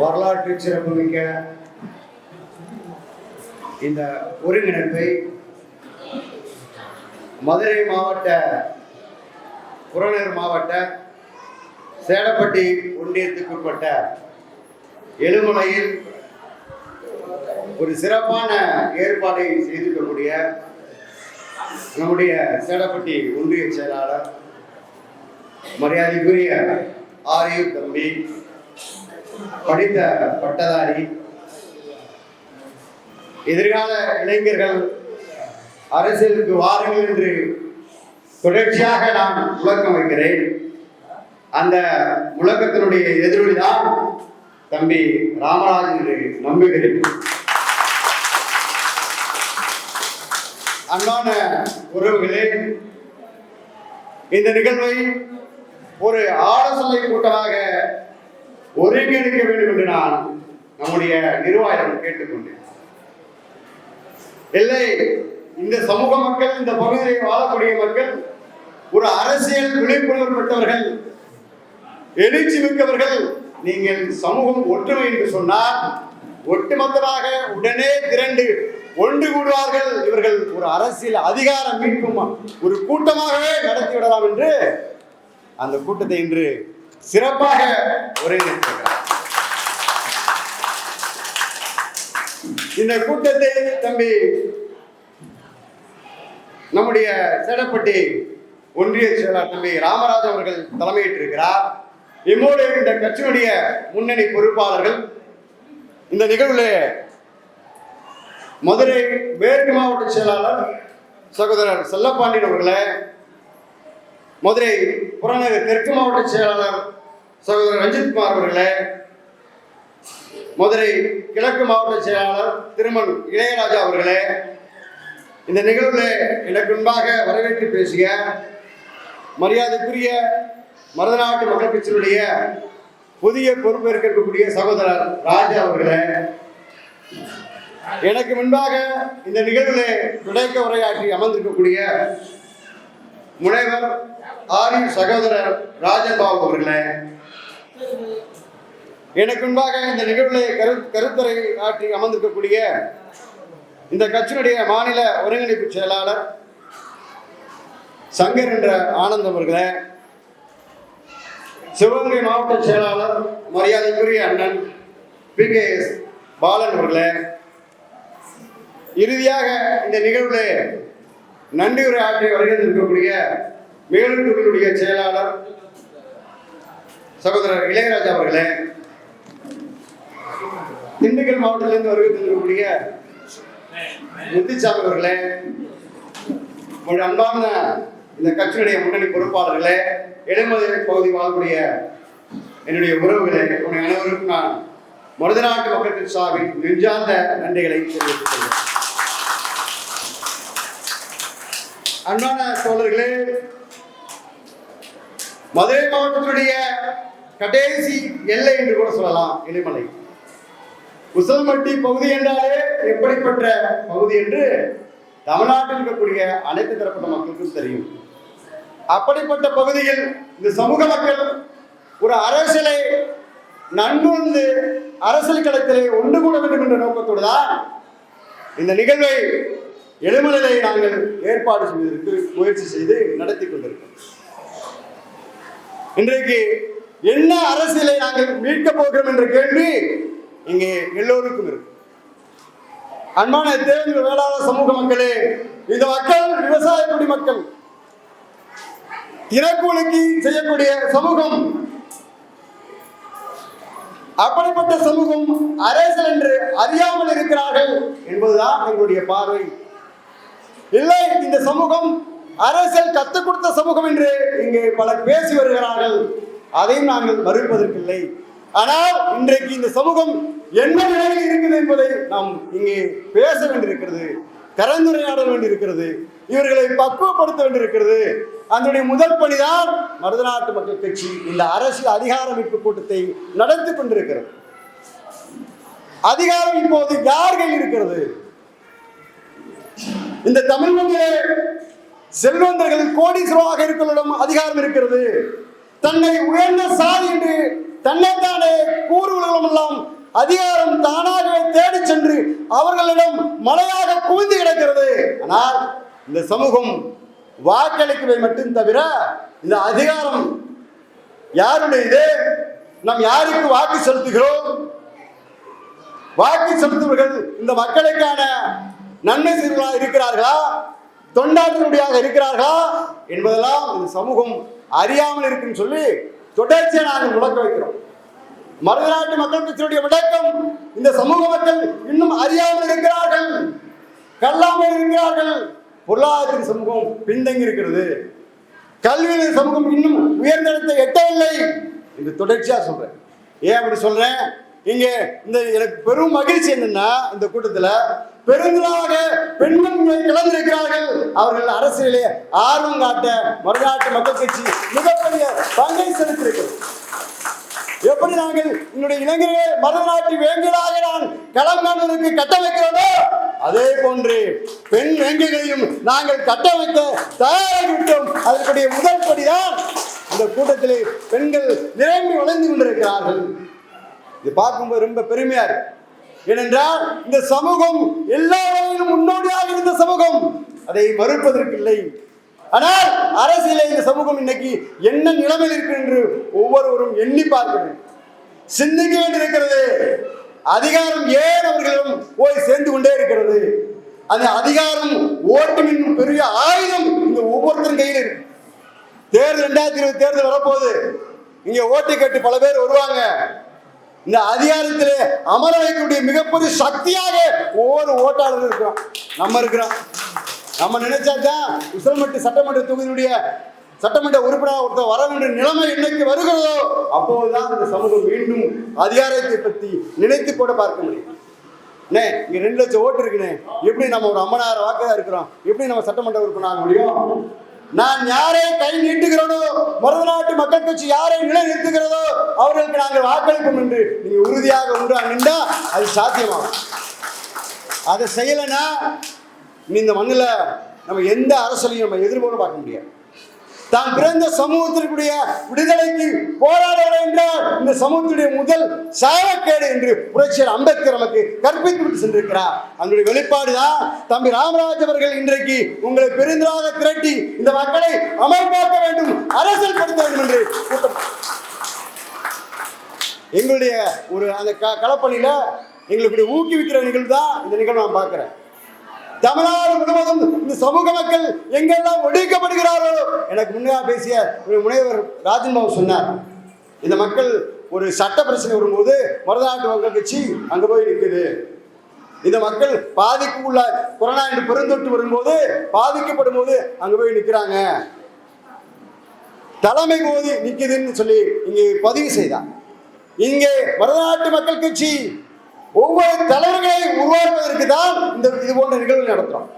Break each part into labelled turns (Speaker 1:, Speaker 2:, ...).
Speaker 1: வரலாற்று சிறப்புமிக்க இந்த ஒருங்கிணைப்பை மதுரை மாவட்ட புறநகர் மாவட்ட சேலப்பட்டி ஒன்றியத்துக்குட்பட்ட எழுமலையில் ஒரு சிறப்பான ஏற்பாடை செய்திருக்கக்கூடிய நம்முடைய சேலப்பட்டி ஒன்றிய செயலாளர் மரியாதைக்குரிய ஆரியர் தம்பி படித்த பட்டதாரி எதிர்கால இளைஞர்கள் அரசியலுக்கு வாருங்கள் என்று தொடர்ச்சியாக நான் முழக்கம் வைக்கிறேன். அந்த முழக்கத்தினுடைய எதிரொலிதான் தம்பி ராமராஜன் என்று நம்புகிறேன். அன்பான உறவுகளே இந்த நிகழ்வை ஒரு ஆலோசனை கூட்டமாக ஒருங்கிணைக்க வேண்டும் என்று நான் நம்முடைய நிர்வாகம் கேட்டுக்கொண்டேன். இல்லை இந்த சமூக மக்கள் இந்த பகுதியில் வாழக்கூடிய மக்கள் ஒரு அரசியல் விழிப்புணர்வு பெற்றவர்கள் எழுச்சி மிக்கவர்கள் நீங்கள் சமூகம் ஒற்றுமை என்று சொன்னால் ஒட்டுமொத்தமாக உடனே திரண்டு ஒன்று கூடுவார்கள். இவர்கள் ஒரு அரசியல் அதிகாரம் மீட்கும் ஒரு கூட்டமாகவே நடத்தி விடலாம் என்று அந்த கூட்டத்தை இன்று சிறப்பாக ஒருங்கிணைத்திருக்கிறார் இந்த கூட்டத்தை தம்பி நம்முடைய சேடப்பட்டி ஒன்றிய செயலாளர் தம்பி ராமராஜ் அவர்கள் தலைமையேற்றிருக்கிறார். எம்மோடு இந்த கட்சியுடைய முன்னணி பொறுப்பாளர்கள் இந்த நிகழ்வில் மதுரை மேற்கு மாவட்ட செயலாளர் சகோதரர் செல்லப்பாண்டியன் அவர்களே மதுரை புறநகர் தெற்கு மாவட்ட செயலாளர் சகோதரர் ரஞ்சித்குமார் அவர்களே மதுரை கிழக்கு மாவட்ட செயலாளர் திருமல் இளையராஜா அவர்களே இந்த நிகழ்வில் எனக்கு முன்பாக வரவேற்று பேசிய மரியாதைக்குரிய மருதநாட்டு மக்கள் கட்சியினுடைய புதிய பொறுப்பேற்கக்கூடிய சகோதரர் ராஜா அவர்களே எனக்கு முன்பாக இந்த நிகழ்வில் துடைக்க உரையாற்றி அமர்ந்திருக்கக்கூடிய முனைவர் ஆரி சகோதரர் ராஜபாபு அவர்களே எனக்கு முன்பாக இந்த நிகழ்வுகளை கரு கருத்தரை ஆற்றி அமர்ந்திருக்கக்கூடிய இந்த கட்சியினுடைய மாநில ஒருங்கிணைப்பு செயலாளர் சங்கர் என்ற ஆனந்த் அவர்களே சிவகங்கை மாவட்ட செயலாளர் மரியாதைக்குரிய அண்ணன் பி. கே. எஸ். பாலன் அவர்களே இறுதியாக இந்த நிகழ்வில் நன்றி உரை ஆற்றி வருகிறது இருக்கக்கூடிய செயலாளர் சகோதரர் இளையராஜா அவர்களே திண்டுக்கல் மாவட்டத்திலிருந்து வருகை தந்திருக்கக்கூடிய முத்துச்சாமி அவர்களே உங்களுடைய அன்பான இந்த கட்சியினுடைய முன்னணி பொறுப்பாளர்களே இடைமலை பகுதி வாழக்கூடிய என்னுடைய உறவுகளே உங்களுடைய அனைவருக்கும் நான் மருதநாட்டு மக்களுக்கு சார்பில் நெஞ்சார்ந்த நன்றிகளை தெரிவித்துக் கொள்கிறேன். அன்பான தோழர்களே மதுரை மாவட்டத்தினுடைய கடைசி எல்லை என்று கூட சொல்லலாம் இளிமலை உசல்மட்டி பகுதி என்றாலே எப்படிப்பட்ட பகுதி என்று தமிழ்நாட்டில் இருக்கக்கூடிய அனைத்து தரப்பட்ட மக்களுக்கும் தெரியும். அப்படிப்பட்ட பகுதியில் இந்த சமூக மக்கள் ஒரு அரசியலை நன்கு அரசியல் களத்திலே ஒன்று கூட வேண்டும் என்ற நோக்கத்தோடு தான் இந்த நிகழ்வை இளமலையை நாங்கள் ஏற்பாடு செய்வதற்கு முயற்சி செய்து நடத்தி கொண்டிருக்கிறோம். இன்றைக்கு என்ன அரசியலை நாங்கள் மீட்கப் போகிறோம் என்ற கேள்வி இங்கே எல்லோருக்கும் இருக்கு. அன்பான தேர்தல் வேளாண் சமூக மக்களே இந்த மக்கள் விவசாய குடிமக்கள் தினக்கூலிக்கு செய்யக்கூடிய சமூகம். அப்படிப்பட்ட சமூகம் அரசியல் என்று அறியாமல் இருக்கிறார்கள் என்பதுதான் எங்களுடைய பார்வை. இல்லை இந்த சமூகம் அரசியல் கற்றுக் கொடுத்த சமூகம் என்று இங்கே பலர் பேசி வருகிறார்கள். அதையும் நாங்கள் மறுப்பதற்கில்லை. ஆனால் இன்றைக்கு இந்த சமூகம் என்ன நிலையில் இருக்குது என்பதை நாம் இங்கே பேச வேண்டியிருக்கிறது கலந்துரையாட வேண்டியிருக்கிறது இவர்களை பக்குவப்படுத்த வேண்டியிருக்கிறது. அதனுடைய முதல் பணிதான் மருதநாட்டு மக்கள் கட்சி இந்த அரசியல் அதிகார மீட்பு கூட்டத்தை நடத்தி கொண்டிருக்கிறது. அதிகாரம் இப்போது யார் கையில் இருக்கிறது? இந்த தமிழ் மண்ணிலே செல்வந்தர்கள் கோடீஸ்வரமாக இருக்கிறவரிடம் அதிகாரம் இருக்கிறது. தன்னை உயர்ந்த சாதி என்று தன்னைத்தானே கூறுகளும் எல்லாம் அதிகாரம் தானாகவே தேடி சென்று அவர்களிடம் மழையாக குவிந்து கிடக்கிறது. ஆனால் இந்த சமூகம் வாக்களிக்கவை மட்டும் தவிர இந்த அதிகாரம் யாருடையது? நாம் யாருக்கு வாக்கு செலுத்துகிறோம்? வாக்கு செலுத்துவர்கள் இந்த மக்களுக்கான நன்மை செய்வர்களாக இருக்கிறார்களா? தொண்டாற்றுபடியாக இருக்கிறார்களா? என்பதெல்லாம் இந்த சமூகம் அறியாமல் இருக்குன்னு சொல்லி தொடர்ச்சியை நாங்கள் முடக்க வைக்கிறோம். மருதநாட்டு மக்கள் கட்சியுடைய விளக்கம் இந்த சமூக மக்கள் இன்னும் அறியாமல் இருக்கிறார்கள். கல்லாமல் இருக்கிறார்கள். பொருளாதாரத்தின் சமூகம் பின்தங்கி இருக்கிறது. கல்வியின் சமூகம் இன்னும் உயர்ந்த இடத்தை எட்டவில்லை என்று தொடர்ச்சியா சொல்றேன். ஏன் அப்படி சொல்றேன்? இங்கே இந்த எனக்கு பெரும் மகிழ்ச்சி என்னன்னா இந்த கூட்டத்தில் பெருங்களாக பெண்கள் கலந்திருக்கிறார்கள். அவர்கள் அரசியலே ஆர்வம் காட்ட மறுநாட்டு மக்கள் கட்சி மிகப்பெரிய பங்கை செலுத்தியிருக்கிறது. எப்படி நாங்கள் என்னுடைய இளைஞர்களே மறுநாட்டு வேங்கலாக நான் களம் காண்பதற்கு கட்டமைக்கிறோமோ அதே போன்று பெண் வேங்கைகளையும் நாங்கள் கட்டமைக்க தயாராகிவிட்டோம் அதற்குடைய முதல் படிதான் இந்த கூட்டத்திலே பெண்கள் நிரம்பி வளர்ந்து கொண்டிருக்கிறார்கள். இது பார்க்கும்போது ரொம்ப பெருமையா இருக்கு. ஏனென்றால் இந்த சமூகம் எல்லா வகையிலும் முன்னோடியாக இருந்த சமூகம். அதை மறுப்பதற்கு இல்லை ஆனால் அரசியல இந்த சமூகம் இன்னைக்கு என்ன நிலைமையில் இருக்கு என்று ஒவ்வொருவரும் எண்ணி பார்க்க சிந்திக்க வேண்டியிருக்கிறது. அதிகாரம் ஏன் அவர்களிடம் போய் சேர்ந்து கொண்டே இருக்கிறது? அந்த அதிகாரம் ஓட்டு என்னும் பெரிய ஆயுதம் இந்த ஒவ்வொருத்தரும் கையில் இருக்கு. தேர்தல் ரெண்டாயிரத்தி இருபது தேர்தல் வரப்போகுது. இங்க ஓட்டு கேட்டு பல பேர் வருவாங்க. இந்த அதிகாரத்திலே அமர வைக்கக்கூடிய மிகப்பெரிய சக்தியாக ஒவ்வொரு ஓட்டாளரும் இருக்கிறோம். நம்ம இருக்கிறோம். நம்ம நினைச்சாதான் உசல்மட்டு சட்டமன்ற தொகுதியுடைய சட்டமன்ற உறுப்பினராக ஒருத்தர் வர வேண்டிய நிலைமை இன்னைக்கு வருகிறதோ அப்போதுதான் இந்த சமூகம் மீண்டும் அதிகாரத்தை பற்றி நினைத்து கூட பார்க்க முடியும். அண்ணே இங்க ரெண்டு லட்சம் ஓட்டு இருக்குண்ணே. எப்படி நம்ம ஒரு ஐம்பதாயிரம் வாக்கு இருக்கிறோம்? எப்படி நம்ம சட்டமன்ற உறுப்பினர் ஆக முடியும்? நான் யாரை கை நீட்டுகிறோனோ மருதநாட்டு மக்கள் கட்சி யாரை நிலை நிறுத்துகிறதோ அவர்களுக்கு நாங்கள் வாக்களிப்போம் என்று நீங்க உறுதியாக ஒன்றா நின்றா அது சாத்தியமாகும். அதை செய்யலைன்னா இந்த மண்ணில் நம்ம எந்த அரசியலையும் நம்ம எதிர்கொள்ள பார்க்க முடியாது. தான் பிறந்த சமூகத்திற்குரிய விடுதலைக்கு போராட என்றால் இந்த சமூகத்துடைய முதல் சாவக்கேடு என்று புரட்சியர் அம்பேத்கர் நமக்கு கற்பித்து விட்டு சென்றிருக்கிறார். அதனுடைய வெளிப்பாடு தான் தம்பி ராமராஜ் அவர்கள் இன்றைக்கு உங்களை பெருந்தராக திரட்டி இந்த மக்களை அமர்பாக்க வேண்டும் அரசியல் படுத்த வேண்டும் என்று கூட்டம். எங்களுடைய ஒரு அந்த க களப்பணியில் எங்களுக்கு ஊக்குவிக்கிற நிகழ்வு தான் இந்த நிகழ்வு நான் பார்க்குறேன். தமிழ்நாடு முழுவதும் இந்த சமூக மக்கள் எங்கெல்லாம் ஒடுக்கப்படுகிறாரோ எனக்கு முன்னாக பேசிய ஒரு முனைவர் ராஜன் பாபு சொன்னார். இந்த மக்கள் ஒரு சட்ட பிரச்சனை வரும்போது மருதநாட்டு மக்கள் கட்சி அங்கே போய் நிற்குது இந்த மக்கள் பாதிக்கு உள்ள கொரோனா என்று பெருந்தொற்று வரும்போது பாதிக்கப்படும் போது அங்கே போய் நிற்கிறாங்க தலைமை போதி நிற்குதுன்னு சொல்லி இங்கே பதிவு செய்தார். இங்கே மருதநாட்டு மக்கள் கட்சி ஒவ்வொரு தலைவர்களை உருவாக்குவதற்கு தான் இந்த இது போன்ற நிகழ்வு நடத்துறோம்.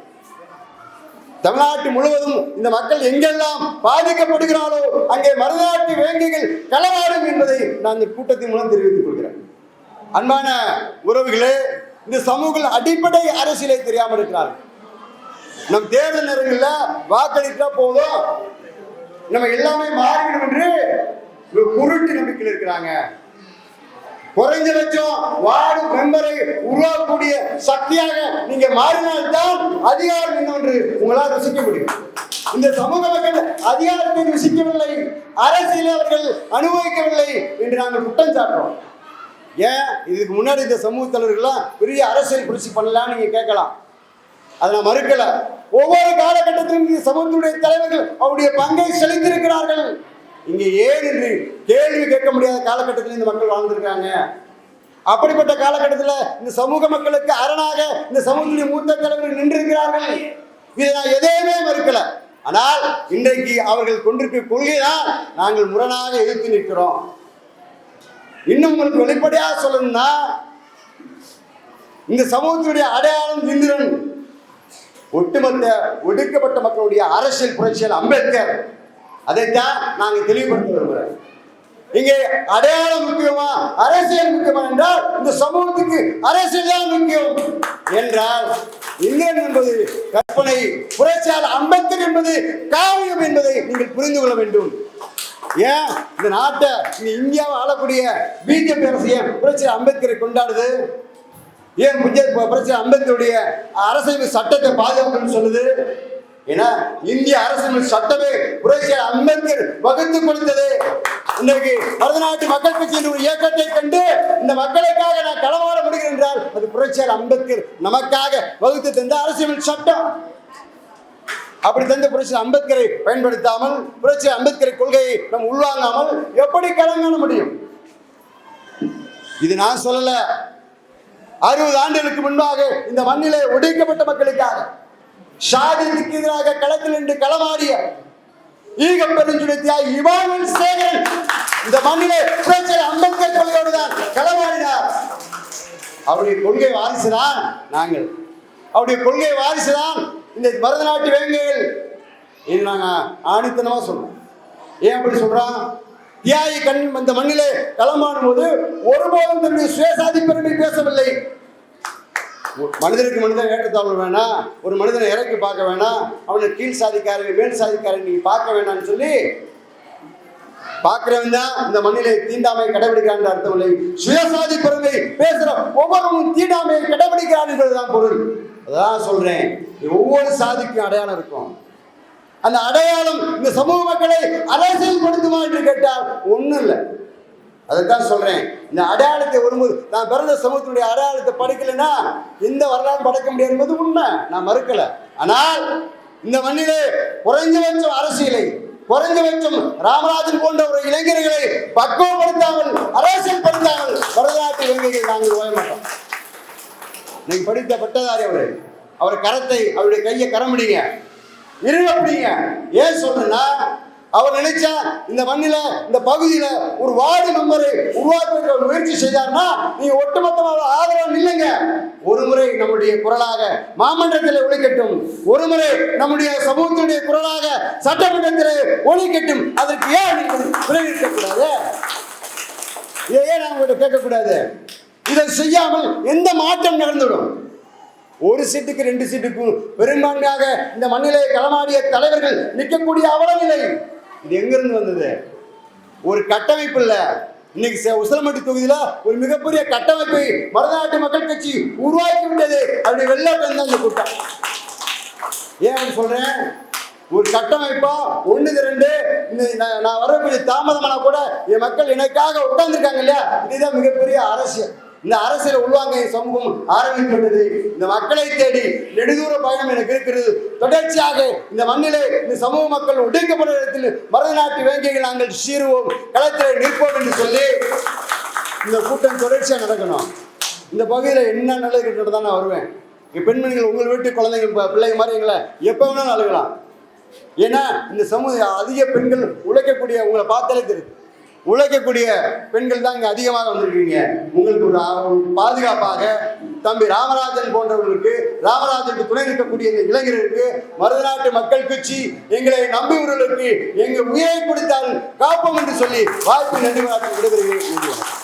Speaker 1: தமிழ்நாட்டு முழுவதும் இந்த மக்கள் எங்கெல்லாம் பாதிக்கப்படுகிறாரோ அங்கே மருதநாட்டு வேங்கைகள் களவாடும் என்பதை நான் இந்த கூட்டத்தின் மூலம் தெரிவித்துக் கொள்கிறேன். அன்பான உறவுகளே இந்த சமூக அடிப்படை அரசியலை தெரியாமல் இருக்கிறார்கள். நம் தேர்தல் நேரங்களில் வாக்களித்தா போதும். நம்ம எல்லாமே மாறிவிடும் என்று ஒரு குருட்டு நம்பிக்கையில் இருக்கிறாங்க. குறைஞ்சபட்சம் வார்டு மெம்பரை உருவாக்கக்கூடிய சக்தியாக நீங்க மாறினால்தான் அதிகாரம் இன்னொன்று உங்களால் ருசிக்க முடியும். இந்த சமூக மக்கள் அதிகாரத்தை ருசிக்கவில்லை அரசியல் அவர்கள் அனுபவிக்கவில்லை என்று நாங்கள் குற்றம் சாட்டுறோம். ஏன்? இதுக்கு முன்னாடி இந்த சமூக தலைவர்கள்லாம் பெரிய அரசியல் புரட்சி பண்ணலாம்னு நீங்க கேட்கலாம். அதை நான் மறுக்கல. ஒவ்வொரு காலகட்டத்திலும் இந்த சமூகத்துடைய தலைவர்கள் அவருடைய பங்கை செலுத்தியிருக்கிறார்கள். இங்கே ஏன் என்று கேள்வி கேட்க முடியாத காலகட்டத்தில் இந்த மக்கள் வாழ்ந்திருக்காங்க? அப்படிப்பட்ட காலகட்டத்தில் இந்த சமூக மக்களுக்கு அரணாக இந்த சமூகத்திலே மூத்த தலைவர்கள் நின்றிருக்கிறார்கள். இதை நான் எதையுமே மறுக்கல. ஆனால் இன்றைக்கு அவர்கள் கொண்டிருக்கிற கொள்கை தான் நாங்கள் முரணாக எதிர்த்து நிற்கிறோம். இன்னும் உங்களுக்கு வெளிப்படையாக சொல்லணும்னா இந்த சமூகத்துடைய அடையாளம் இந்திரன். ஒட்டுமொத்த ஒடுக்கப்பட்ட மக்களுடைய அரசியல் புரட்சியல் அம்பேத்கர். அதைத்தான் நாங்கள் தெளிவுபடுத்த விரும்புகிறோம் இங்கே அடையாளம் முக்கியமா அரசியல் முக்கியமா என்றால் இந்த சமூகத்துக்கு அரசியல் தான் முக்கியம். என்றால் இந்தியன் என்பது கற்பனை புரட்சியால் அம்பேத்கர் என்பது காவியம் என்பதை நீங்கள் புரிந்து கொள்ள வேண்டும். ஏன்? இந்த நாட்டை இந்த இந்தியாவை ஆளக்கூடிய பிஜேபி அரசு ஏன் புரட்சி அம்பேத்கரை கொண்டாடுது? ஏன் புரட்சி அம்பேத்கருடைய அரசியல் சட்டத்தை பாதுகாக்கணும்னு சொல்லுது? ஏன்னா இந்திய அரசியல் சட்டமே புரட்சி அம்பேத்கர் வகுத்து கொடுத்தது. இன்றைக்கு மருதநாட்டு மக்கள் கட்சியின் ஒரு இயக்கத்தை கண்டு இந்த மக்களுக்காக நான் களமாட முடிகிறேன் என்றால் அது புரட்சியர் அம்பேத்கர் நமக்காக வகுத்து தந்த அரசியல் சட்டம். அப்படி தந்த புரட்சி அம்பேத்கரை பயன்படுத்தாமல் புரட்சி அம்பேத்கரை கொள்கையை நாம் உள்வாங்காமல் எப்படி களங்காண முடியும்? இது நான் சொல்லல. அறுபது ஆண்டுகளுக்கு முன்பாக இந்த மண்ணிலே ஒடுக்கப்பட்ட மக்களுக்காக ஷாதிக்கு எதிராக களத்தில் நின்று களமாடிய ஈக பெருஞ்சுடத்தியாய் இவானுவல் சேகரன். இந்த மண்ணிலே புரட்சி அம்பேத்கர் கொள்கையோடு தான் களமாடினார். அவருடைய கொள்கை வாரிசுதான் நாங்கள். அவருடைய கொள்கை வாரிசுதான் இந்த பரதநாட்டு வேங்கைகள். இது நாங்கள் ஆணித்தனமாக சொல்றோம். ஏன் அப்படி சொல்றான்? தியாகி கண் இந்த மண்ணிலே களமாடும் போது ஒருபோதும் தன்னுடைய சுயசாதி பெருமை பேசவில்லை. மனிதனுக்கு மனிதன் ஏற்றத்தாழ்வு வேணாம் ஒரு மனிதனை இறக்கி பார்க்க வேணாம் அவனை கீழ் சாதிக்காரன் மேல் சாதிக்காரன் நீ பார்க்க வேணாம்னு சொல்லி பார்க்கிறவன் தான் இந்த மண்ணிலே தீண்டாமை கடைபிடிக்கிறான் அர்த்தம் இல்லை. சுயசாதி பெருமை பேசுற ஒவ்வொருவரும் தீண்டாமையை கடைபிடிக்கிறான் என்பதுதான் பொருள். அதான் சொல்றேன். ஒவ்வொரு சாதிக்கும் அடையாளம் இருக்கும். அந்த அடையாளம் இந்த சமூக மக்களை அரசியல் படுத்துமா என்று கேட்டால் ஒன்றும் இல்லை. அதைத்தான் சொல்றேன். இந்த அடையாளத்தை வரும்போது நான் பிறந்த சமூகத்தினுடைய அடையாளத்தை படைக்கலைன்னா இந்த வரலாறு படைக்க முடியாது என்பது உண்மை. நான் மறுக்கல. ஆனால் இந்த மண்ணிலே குறைஞ்சபட்சம் அரசியலை குறைஞ்சபட்சம் ராமராஜன் போன்ற ஒரு இளைஞர்களை பக்குவப்படுத்தாமல் அரசியல் படுத்தாமல் வரலாற்று இளைஞர்கள் நாங்கள் ஓய மாட்டோம். நீங்க படித்த பட்டதாரி அவரு அவர் கரத்தை அவருடைய கையை கரம்பிடிங்க. இருங்க அப்படிங்க. ஏன் சொல்றேன்னா அவர் நினைச்சா இந்த மண்ணில இந்த பகுதியில ஒரு வார்டு மெம்பரை உருவாக்க முயற்சி செய்தார்னா நீங்க ஒட்டுமொத்தமாக ஆதரவு இல்லைங்க. ஒரு முறை நம்முடைய குரலாக மாமன்றத்தில் ஒழிக்கட்டும் ஒரு முறை நம்முடைய சமூகத்தினுடைய குரலாக சட்டமன்றத்தில் ஒழிக்கட்டும் அதற்கு ஏன் நீங்கள் விளைவிக்கக்கூடாது இதை ஏன் நான் உங்கள்கிட்ட கேட்கக்கூடாது? இதை செய்யாமல் எந்த மாற்றம் நடந்துவிடும்? ஒரு சீட்டுக்கு ரெண்டு சீட்டுக்கும் பெரும்பான்மையாக இந்த மண்ணிலே களமாடிய தலைவர்கள் நிற்கக்கூடிய அவலநிலை இது எங்கிருந்து வந்தது? ஒரு கட்டமைப்பு இல்லை. இன்னைக்கு ச- தொகுதியில ஒரு மிகப்பெரிய கட்டமைப்பை மருதநாட்டு மக்கள் கட்சி உருவாக்கி விட்டது அப்படி வெள்ளாட்டம் தான் இந்த கூட்டம். ஏன் அப்படி சொல்றேன்? ஒரு கட்டமைப்பா ஒண்ணுக்கு ரெண்டு நான் நான் வரக்கூடிய தாமதமான கூட என் மக்கள் எனக்காக உட்கார்ந்துருக்காங்க இல்லையா? இதுதான் மிகப்பெரிய அரசியல். இந்த அரசியலை உள்வாங்க சமூகம் ஆரம்பித்துள்ளது இந்த மக்களை தேடி நெடுதூர பயணம் எனக்கு இருக்கிறது. தொடர்ச்சியாக இந்த மண்ணிலே இந்த சமூக மக்கள் ஒடுக்கப்பட்ட இடத்தில் மருதநாட்டு வேங்கைகள் நாங்கள் சீருவோம் களத்தில் நிற்போம் என்று சொல்லி இந்த கூட்டம் தொடர்ச்சியாக நடக்கணும். இந்த பகுதியில் என்ன நல்லது கிட்ட நான் வருவேன். பெண்மணிகள் உங்கள் வீட்டு குழந்தைங்க பிள்ளைங்க மாதிரி எங்களை எப்போ வேணாலும் அழுகலாம். ஏன்னா இந்த சமூக அதிக பெண்கள் உழைக்கக்கூடிய உங்களை பார்த்தாலே தெரியுது உழைக்கக்கூடிய பெண்கள் தான் இங்கே அதிகமாக வந்திருக்கீங்க. உங்களுக்கு ஒரு பாதுகாப்பாக தம்பி ராமராஜன் போன்றவர்களுக்கு ராமராஜனுக்கு துணை நிற்கக்கூடிய இந்த இளைஞர்களுக்கு மருதநாட்டு மக்கள் கட்சி எங்களை நம்பியவர்களுக்கு எங்கள் உயிரை கொடுத்தால் காப்போம் என்று சொல்லி வாய்ப்பு நன்றி விடைபெறுகிறேன். நன்றி